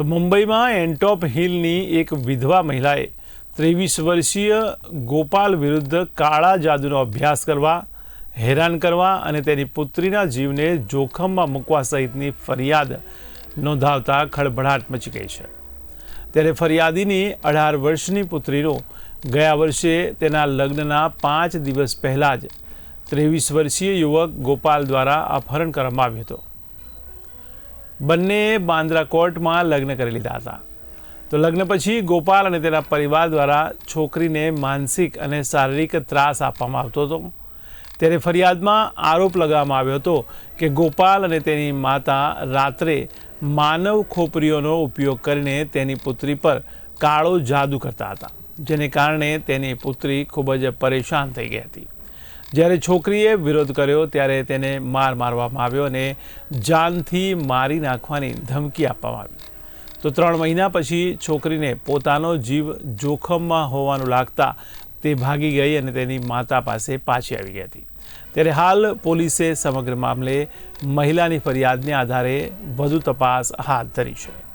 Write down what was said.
તો મુંબઈમાં એન્ટોપ હિલની એક વિધવા મહિલાએ ત્રેવીસ વર્ષીય ગોપાલ વિરુદ્ધ કાળા જાદુનો અભ્યાસ કરવા, હેરાન કરવા અને તેની પુત્રીના જીવને જોખમમાં મૂકવા સહિતની ફરિયાદ નોંધાવતા ખળભળાટ મચી ગઈ છે. ત્યારે ફરિયાદીની અઢાર વર્ષની પુત્રીનો ગયા વર્ષે તેના લગ્નના પાંચ દિવસ પહેલાં જ ત્રેવીસ વર્ષીય યુવક ગોપાલ દ્વારા અપહરણ કરવામાં આવ્યું હતું. બંનેએ બાંદ્રા કોર્ટમાં લગ્ન કરી લીધા હતા. તો લગ્ન પછી ગોપાલ અને તેના પરિવાર દ્વારા છોકરીને માનસિક અને શારીરિક ત્રાસ આપવામાં આવતો હતો. ત્યારે ફરિયાદમાં આરોપ લગાવવામાં આવ્યો હતો કે ગોપાલ અને તેની માતા રાત્રે માનવ ખોપરીઓનો ઉપયોગ કરીને તેની પુત્રી પર કાળો જાદુ કરતા હતા, જેને કારણે તેની પુત્રી ખૂબ જ પરેશાન થઈ ગઈ હતી. જ્યારે છોકરીએ વિરોધ કર્યો ત્યારે તેને માર મારવામાં આવ્યો અને જાનથી મારી નાખવાની ધમકી આપવામાં આવી. તો ત્રણ મહિના પછી છોકરીને પોતાનો જીવ જોખમમાં હોવાનું લાગતા તે ભાગી ગઈ અને તેની માતા પાસે પાછી આવી ગઈ હતી. ત્યારે હાલ પોલીસે સમગ્ર મામલે મહિલાની ફરિયાદને આધારે વધુ તપાસ હાથ ધરી છે.